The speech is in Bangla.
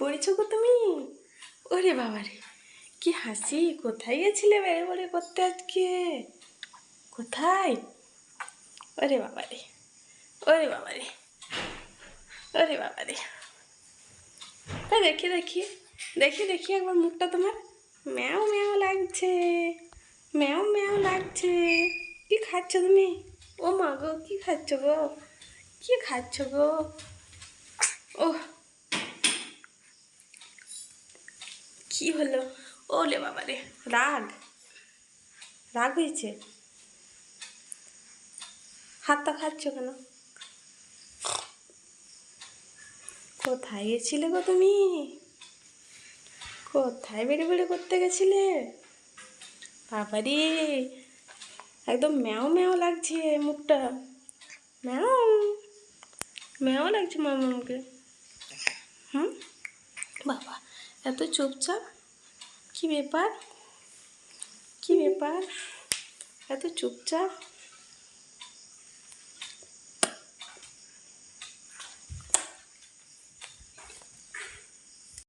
পড়েছো গো তুমি? ওরে বাবা রে কি হাসি, কোথায় গেছিলে বেড়ে বড়ে করতে আজকে? কোথায়? ওরে বাবা রে ওরে বাবা রে ওরে বাবা রে তা দেখি দেখি দেখি দেখি একবার মুখটা তোমার। ম্যাও ম্যাও লাগছে, ম্যাও ম্যাও লাগছে। কি খাচ্ছ তুমি? ও মা গো, কি খাচ্ছ গো? কি খাচ্ছ গো ও কি হলো? ওলে বাবা রে রাগ। রাগ হয়েছে? হাতটা খাচ্ছ কেন? কোথায় গেছিলে গো তুমি? কোথায় বেড়ে বেড়ে করতে গেছিলে? বাবারে, একদম ম্যাও ম্যাও লাগছে মুখটা। ম্যাও। ম্যাও লাগছে মামাকে হুম? এত চুপচাপ? কি ব্যাপার? কি ব্যাপার? এত চুপচাপ?